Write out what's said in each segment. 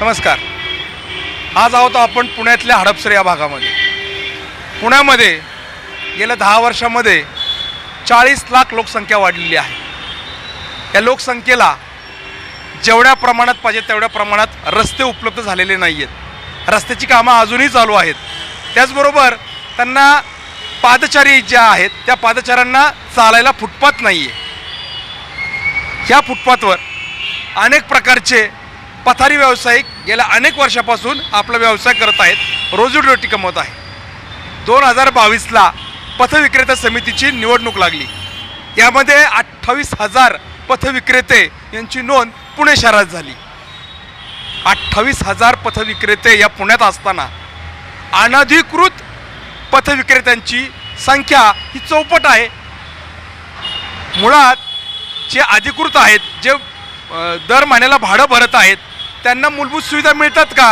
नमस्कार. आज आहोत आपण पुण्यातल्या हडपसर या भागामध्ये. पुण्यामध्ये गेल्या दहा वर्षामध्ये चाळीस लाख लोकसंख्या वाढलेली आहे. या लोकसंख्येला जेवढ्या प्रमाणात पाहिजे तेवढ्या प्रमाणात रस्ते उपलब्ध झालेले नाही आहेत रस्त्याची कामं अजूनही चालू आहेत. त्याचबरोबर त्यांना पादचारी ज्या आहेत त्या पादचाऱ्यांना चालायला फुटपाथ नाही आहे ह्या फुटपाथवर अनेक प्रकारचे पथारी व्यावसायिक गेल्या अनेक वर्षापासून आपला व्यवसाय करत आहेत. रोजीरोटी कमवत आहे. दोन हजार बावीसला पथविक्रेता समितीची निवडणूक लागली. यामध्ये अठ्ठावीस हजार पथविक्रेते यांची नोंद पुणे शहरात झाली. अठ्ठावीस हजार पथविक्रेते या पुण्यात असताना अनधिकृत पथविक्रेत्यांची संख्या ही चौपट आहे. मुळात जे अधिकृत आहेत जे दर महिन्याला भाडं भरत आहेत त्यांना मूलभूत सुविधा मिळतात का?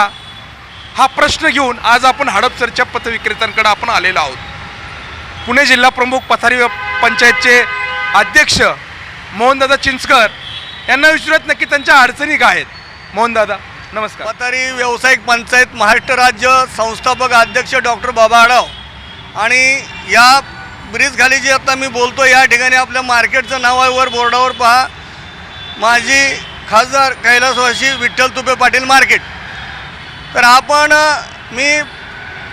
हा प्रश्न घेऊन आज आपण हडपसरच्या पथविक्रेत्यांकडे आपण आलेलो आहोत. पुणे जिल्हा प्रमुख पथारी पंचायतचे अध्यक्ष मोहनदादा चिंचकर यांना विचारत नक्की त्यांच्या अडचणी काय आहेत. मोहनदादा नमस्कार. पथारी व्यावसायिक पंचायत महाराष्ट्र राज्य संस्थापक अध्यक्ष डॉक्टर बाबा आढाव आणि या ब्रिज खाली जे आता मी बोलतो या ठिकाणी आपल्या मार्केटचं नाव आहे वर बोर्डावर पहा. माझी खासदार कैलासवासी विठ्ठल तुपे पाटील मार्केट. तर आपण मी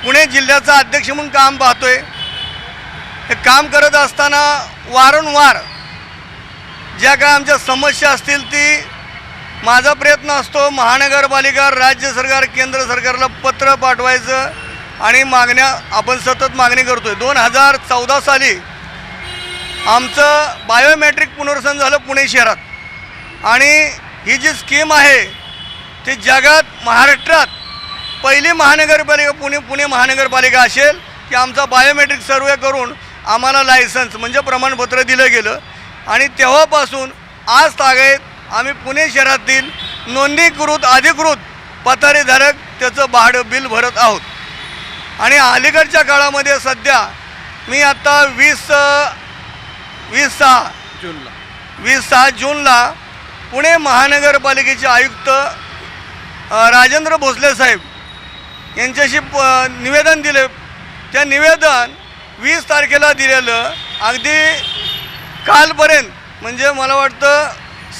पुणे जिल्ह्याचा अध्यक्ष म्हणून काम पाहतोय. हे काम करत असताना वारंवार ज्या काय आमच्या समस्या असतील ती माझा प्रयत्न असतो महानगरपालिका राज्य सरकार केंद्र सरकारला पत्र पाठवायचं आणि मागण्या आपण सतत मागणी करतो आहे दोन हजार चौदा साली आमचं बायोमॅट्रिक पुनर्वसन झालं पुणे शहरात. आणि ही जी स्कीम आहे ती जगात महाराष्ट्रात पहिली महानगरपालिका पुणे पुणे महानगरपालिका असेल की आमचा बायोमेट्रिक सर्वे करून आम्हाला लायसन्स म्हणजे प्रमाणपत्र दिलं गेलं. आणि तेव्हापासून आज तागायत आम्ही पुणे शहरातील नोंदणीकृत अधिकृत पथारीधारक त्याचं भाडं बिल भरत आहोत. आणि अलीकडच्या काळामध्ये सध्या मी आत्ता वीस वीस सहा जूनला. वीस सहा जूनला पुणे महानगरपालिकेचे आयुक्त राजेंद्र भोसले साहेब यांच्याशी प निवेदन दिले. त्या निवेदन वीस तारखेला दिलेलं. अगदी कालपर्यंत म्हणजे मला वाटतं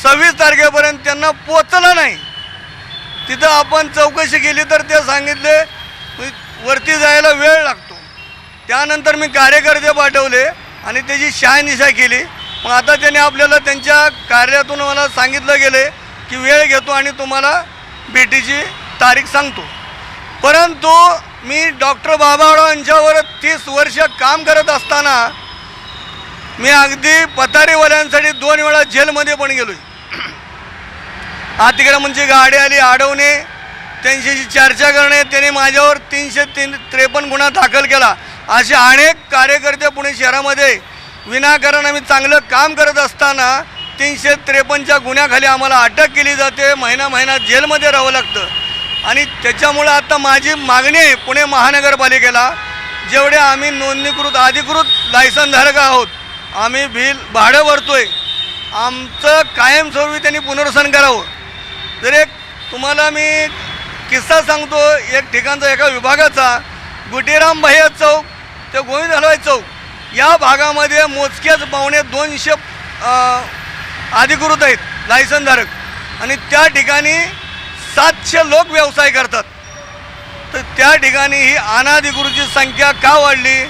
सव्वीस तारखेपर्यंत त्यांना पोचलं नाही. तिथं आपण चौकशी केली तर ते सांगितले वरती जायला वेळ लागतो. त्यानंतर मी कार्यकर्ते पाठवले आणि त्याची शहानिशा केली. मग आता त्यांनी आपल्याला त्यांच्या कार्यातून मला सांगितलं गेले की वेळ घेतो आणि तुम्हाला भेटीची तारीख सांगतो. परंतु मी डॉक्टर बाबाराव यांच्यावर तीस वर्ष काम करत असताना मी अगदी पतारीवाल्यांसाठी दोन वेळा जेलमध्ये पण गेलो तिकडे म्हणजे गाडी आली अडवणे त्यांच्याशी चर्चा करणे त्याने माझ्यावर तीनशे तीन त्रेपन्न गुन्हा दाखल केला. असे अनेक कार्यकर्ते पुणे शहरामध्ये विनाकारण आम्ही चांगलं काम करत असताना तीनशे त्रेपन्नच्या गुन्ह्याखाली आम्हाला अटक केली जाते. महिना महिना जेलमध्ये राहावं लागतं. आणि त्याच्यामुळं आता माझी मागणी आहे पुणे महानगरपालिकेला जेवढे आम्ही नोंदणीकृत अधिकृत लायसनधारक आहोत आम्ही बिल भाडं भरतोय. आमचं कायमस्वरूपी त्यांनी पुनर्वसन करावं. जर एक तुम्हाला मी किस्सा सांगतो एक ठिकाणचा एका विभागाचा गुटीराम भैया चौक ते गोविंद हलवाई चौक. या भागामध्ये मोजक्याच पावणे दोनशे अधिकृत आहेत लायसनधारक आणि त्या ठिकाणी सातशे लोक व्यवसाय करतात. तर त्या ठिकाणी ही अनाधिकृतची संख्या का वाढली?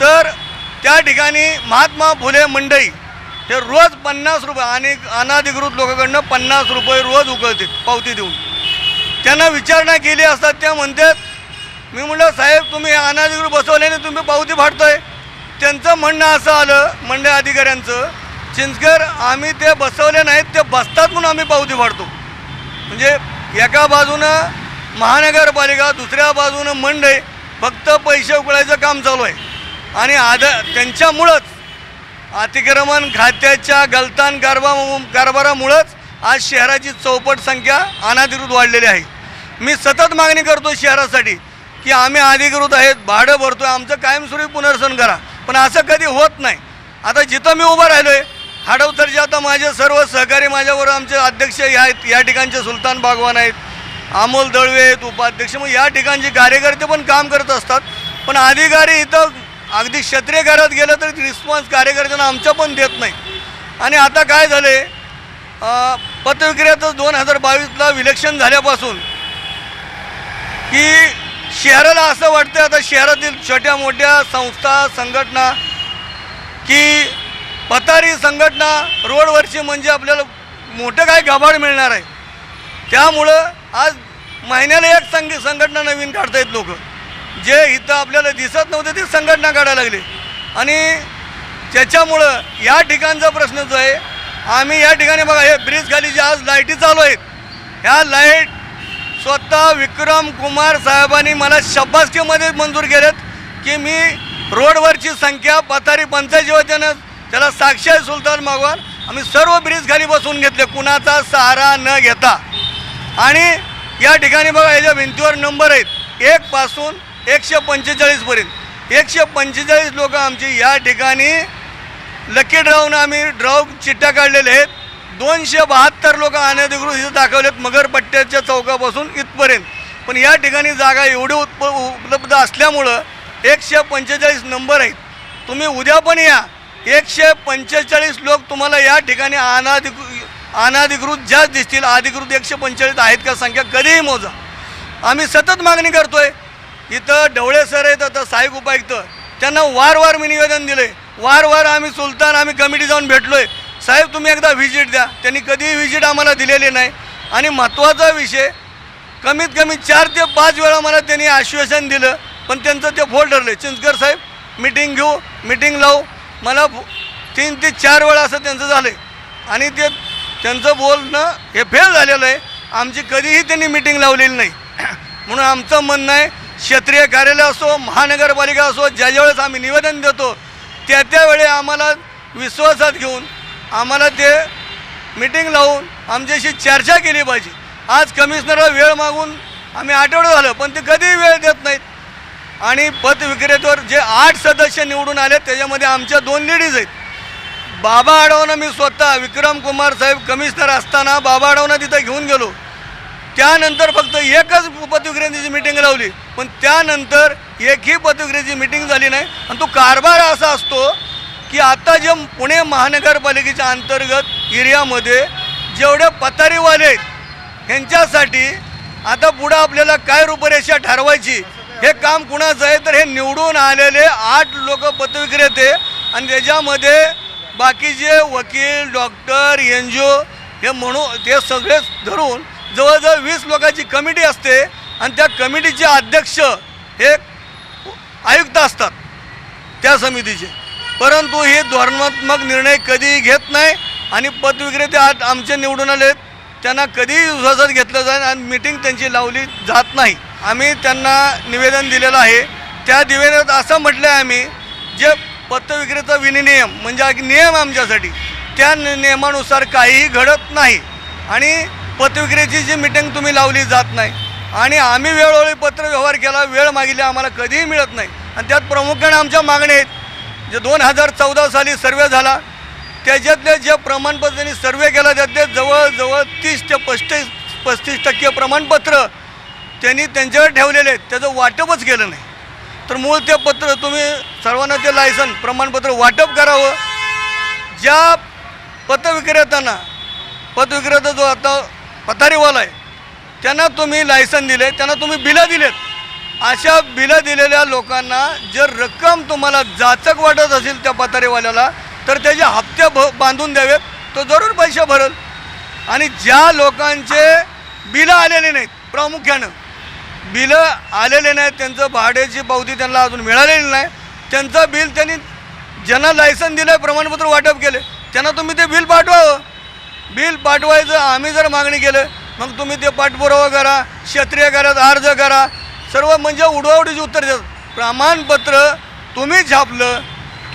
तर त्या ठिकाणी महात्मा फुले मंडई हे रोज पन्नास रुपये आणि अनाधिकृत लोकांकडनं पन्नास रुपये रोज उकळतात पावती देऊन. त्यांना विचारणा केली असतात त्या म्हणतात मी म्हटलं साहेब तुम्ही अनाधिकृत बसवल्याने तुम्ही पावती फाडतोय. त्यांचं म्हणणं असं आलं मंडळ अधिकाऱ्यांचं चिंचगर आम्ही ते बसवले नाहीत ते बसतात म्हणून आम्ही पावती फाडतो. म्हणजे एका बाजूनं महानगरपालिका दुसऱ्या बाजूनं मंडई फक्त पैसे उकळायचं काम चालू आहे. आणि आद त्यांच्यामुळंच अतिक्रमण खात्याच्या गलतान कारबा कारभारामुळंच आज शहराची चौपट संख्या अनाधिकृत वाढलेली आहे. मी सतत मागणी करतो शहरासाठी की आम्ही अधिकृत आहेत भाडं भरतो आहे आमचं कायमस्वरूपी पुनर्सन करा. पण असं कधी होत नाही. आता जिथं मी उभं राहिलो आहे हाडवतरचे आता माझे सर्व सहकारी माझ्यावर आमचे अध्यक्ष या आहेत या ठिकाणचे सुलतान बागवान आहेत अमोल दळवे आहेत उपाध्यक्ष मग या ठिकाणचे कार्यकर्ते पण काम करत असतात. पण अधिकारी इथं अगदी क्षत्रिय घरात गेलं तर रिस्पॉन्स कार्यकर्त्यांना आमच्या पण देत नाही आणि आता काय झाले पत्रविक्रियाचं दोन हजार बावीसला विलक्षण झाल्यापासून की शहराला असं वाटतं आता शहरातील छोट्या मोठ्या संस्था संघटना की पतारी संघटना रोडवरची म्हणजे आपल्याला मोठं काय गबाड मिळणार आहे. त्यामुळं आज महिन्याला एक संघ संघटना नवीन काढतायत लोक. जे इथं आपल्याला दिसत नव्हते ते संघटना काढायला लागले. आणि त्याच्यामुळं या ठिकाणचा प्रश्न जो आहे आम्ही या ठिकाणी बघा हे ब्रिज खाली जे आज लाईटी चालू आहेत ह्या लाइट स्वतः विक्रम कुमार साहेबांनी मला शब्बासकीमध्ये मंजूर केलेत की मी रोडवरची संख्या पथारी पंचायती वतीनं त्याला साक्षी आहे सुलतान मागवान आम्ही सर्व ब्रिज खाली बसवून घेतले. कुणाचा सहारा न घेता. आणि या ठिकाणी बघा याच्या भिंतीवर नंबर आहेत एकपासून एकशे पंचेचाळीसपर्यंत एकशे पंचेचाळीस लोक आमची या ठिकाणी लकी ड्रावनं आम्ही ड्राव चिठ्ठ्या काढलेल्या आहेत. दोनशे बहात्तर लोक अनधिकृत इथं दाखवलेत मगरपट्ट्याच्या चौकापासून इथपर्यंत. पण या ठिकाणी जागा एवढी उत्प उपलब्ध असल्यामुळं एकशे पंचेचाळीस नंबर आहेत. तुम्ही उद्या पण या. एकशे पंचेचाळीस लोक तुम्हाला या ठिकाणी अनाधिकृ अनाधिकृत ज्या दिसतील अधिकृत एकशे पंचेचाळीस आहेत का संख्या कधीही मोजा. आम्ही सतत मागणी करतोय. इथं ढवळे सर आहेत आता सहाय्यक उपायुक्त. त्यांना वारंवार मी निवेदन दिले वारंवार आम्ही सुलतान आम्ही कमिटी जाऊन भेटलोय. साहेब तुम्ही एकदा व्हिजिट द्या. त्यांनी कधीही व्हिजिट आम्हाला दिलेली नाही. आणि महत्त्वाचा विषय कमीत कमी चार ते पाच वेळा मला त्यांनी आश्वासन दिलं पण त्यांचं ते फोल ठरले चिंचकर साहेब मिटिंग घेऊ मिटिंग लावू. मला तीन ते चार वेळा असं त्यांचं झालं आहे आणि ते त्यांचं बोलणं हे फेल झालेलं आहे. आमची कधीही त्यांनी मिटिंग लावलेली नाही. म्हणून आमचं म्हणणं आहे क्षेत्रीय कार्यालय असो महानगरपालिका असो ज्या ज्यावेळेस आम्ही निवेदन देतो त्या त्यावेळी आम्हाला विश्वासात घेऊन आम्हाला ते मिटिंग लावून आमच्याशी चर्चा केली पाहिजे. आज कमिशनरला वेळ मागून आम्ही आठवडं झालं पण ते कधीही वेळ देत नाहीत. आणि पत विक्रेत्यावर जे आठ सदस्य निवडून आले त्याच्यामध्ये आमच्या दोन लेडीज आहेत. बाबा आडवणं मी स्वतः विक्रम कुमार साहेब कमिशनर असताना बाबा आडवणं तिथं घेऊन गेलो. त्यानंतर फक्त एकच पतविक्रेत्याची मिटिंग लावली. पण त्यानंतर एकही पतविक्रेत्याची मिटिंग झाली नाही. आणि तो कारभार असा असतो की आता जे पुणे महानगरपालिकेच्या अंतर्गत एरियामध्ये जेवढे पतारीवाले आहेत ह्यांच्यासाठी आता पुढं आपल्याला काय रूपरेषा ठरवायची हे काम कुणाचं आहे तर हे निवडून आलेले आठ लोक पतविक्रेते आणि त्याच्यामध्ये बाकीचे वकील डॉक्टर एन जी ओ हे म्हणून ते सगळेच धरून जवळजवळ वीस लोकांची कमिटी असते आणि त्या कमिटीचे अध्यक्ष हे आयुक्त असतात त्या समितीचे. परंतु हे धोरणात्मक निर्णय कधीही घेत नाही आणि पदविक्रेते आज आमचे निवडून आले त्यांना कधीही विश्वासात घेतलं जाईल आणि मीटिंग त्यांची लावली जात नाही. आम्ही त्यांना निवेदन दिलेलं आहे. त्या निवेदनात असं म्हटलं आहे आम्ही जे पत्रविक्रेता विनिनियम म्हणजे नियम आमच्यासाठी त्या नियमानुसार काहीही घडत नाही. आणि पत्रविक्रेची जी मिटिंग तुम्ही लावली जात नाही. आणि आम्ही वेळोवेळी पत्र व्यवहार केला वेळ मागितली आम्हाला कधीही मिळत नाही. आणि त्यात प्रामुख्याने आमच्या मागण्या आहेत. जे दोन हजार चौदा साली सर्वे झाला त्याच्यातले जे प्रमाणपत्रांनी सर्वे केला त्यातले जवळजवळ तीस ते पस्तीस पस्तीस टक्के प्रमाणपत्र त्यांनी त्यांच्याकडे ठेवलेले आहेत. त्याचं वाटपच केलं नाही. तर मूळ ते पत्र तुम्ही सर्वांना ते लायसन प्रमाणपत्र वाटप करावं. ज्या पतविक्रेत्यांना पतविक्रेता जो आता पथारीवाला आहे त्यांना तुम्ही लायसन दिले त्यांना तुम्ही बिलं दिलेत. अशा बिलं दिलेल्या लोकांना जर रक्कम तुम्हाला जाचक वाटत असेल त्या पतारेवाल्याला तर त्याचे हप्ते भ बांधून द्यावेत. तो जरूर पैसे भरल. आणि ज्या लोकांचे बिलं आलेले नाहीत प्रामुख्यानं बिलं आलेले नाहीत त्यांचं भाड्याची पावती त्यांना अजून मिळालेली नाही. त्यांचं बिल त्यांनी ज्यांना लायसन दिलं प्रमाणपत्र वाटप केले त्यांना तुम्ही ते बिल पाठवावं. बिल पाठवायचं आम्ही जर मागणी केलं मग तुम्ही ते पाठपुरावा करा क्षेत्रीय करात अर्ज करा सर्व म्हणजे उडवाउडीची उत्तर देतात. प्रमाणपत्र तुम्ही छापलं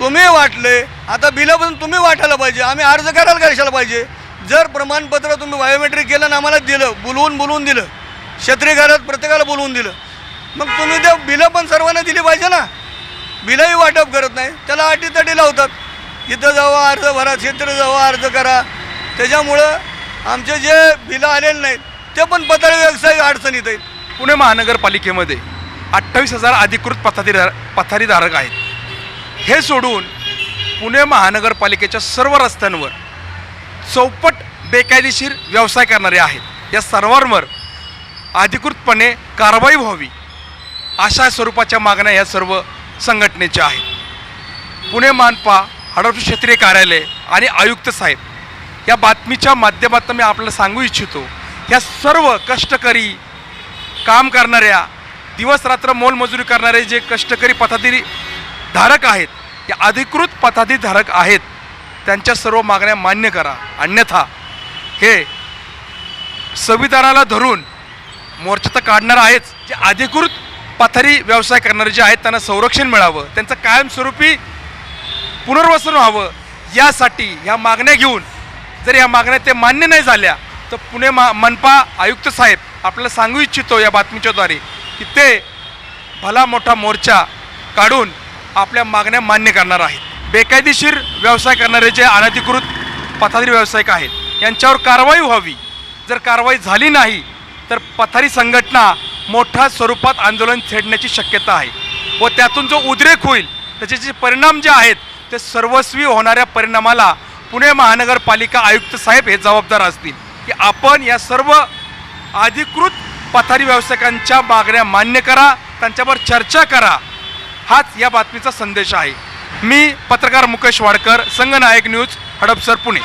तुम्ही वाटले आता बिलं पण तुम्ही वाटायला पाहिजे आम्ही अर्ज करायला कशाला पाहिजे? जर प्रमाणपत्र तुम्ही बायोमेट्रिक केलं आणि आम्हाला दिलं बोलवून बोलवून दिलं क्षेत्रीय घरात प्रत्येकाला बोलवून दिलं मग तुम्ही ते बिलं पण सर्वांना दिली पाहिजे ना. बिलंही वाटप करत नाही त्याला अटीतटी लावतात. इथं जावा अर्ज भरा क्षेत्र जावा अर्ज करा. त्याच्यामुळं आमचे जे बिलं आलेले नाहीत ते पण पत्र व्यवसाय अडचणीत आहेत. पुणे महानगरपालिकेमध्ये अठ्ठावीस हजार अधिकृत पथारीधार पथारीधारक आहेत. हे सोडून पुणे महानगरपालिकेच्या सर्व रस्त्यांवर चौपट बेकायदेशीर व्यवसाय करणारे आहेत. या सर्वांवर अधिकृतपणे कारवाई व्हावी अशा स्वरूपाच्या मागण्या या सर्व संघटनेच्या आहेत. पुणे मानपा हडपसर क्षेत्रीय कार्यालय आणि आयुक्त साहेब या बातमीच्या माध्यमातून मी आपल्याला सांगू इच्छितो ह्या सर्व कष्टकरी काम करणाऱ्या दिवस रात्र मोलमजुरी करणारे जे कष्टकरी पथाधिरी धारक आहेत ते अधिकृत पथाधिकारी धारक आहेत त्यांच्या सर्व मागण्या मान्य करा. अन्यथा हे संविधानाला धरून मोर्चा तर काढणार आहेच. जे अधिकृत पथारी व्यवसाय करणारे जे आहेत त्यांना संरक्षण मिळावं त्यांचं कायमस्वरूपी पुनर्वसन व्हावं यासाठी ह्या मागण्या घेऊन जर ह्या मागण्या ते मान्य नाही झाल्या तर पुणे मा मनपा आयुक्त साहेब आपल्याला सांगू इच्छितो या बातमीच्याद्वारे की ते भला मोठा मोर्चा काढून आपल्या मागण्या मान्य करणार आहेत. बेकायदेशीर व्यवसाय करणारे जे अनधिकृत पथारी व्यावसायिक आहेत यांच्यावर कारवाई व्हावी. जर कारवाई झाली नाही तर पथारी संघटना मोठ्या स्वरूपात आंदोलन छेडण्याची शक्यता आहे व त्यातून जो उद्रेक होईल त्याचे जे परिणाम जे आहेत ते सर्वस्वी होणाऱ्या परिणामाला पुणे महानगरपालिका आयुक्त साहेब हे जबाबदार असतील की आपण या सर्व अधिकृत पथारी व्यावसायिकांच्या मागण्या मान्य करा त्यांच्यावर चर्चा करा. हाच या बातमीचा संदेश आहे. मी पत्रकार मुकेश वाडकर संगनायक न्यूज हडपसर पुणे.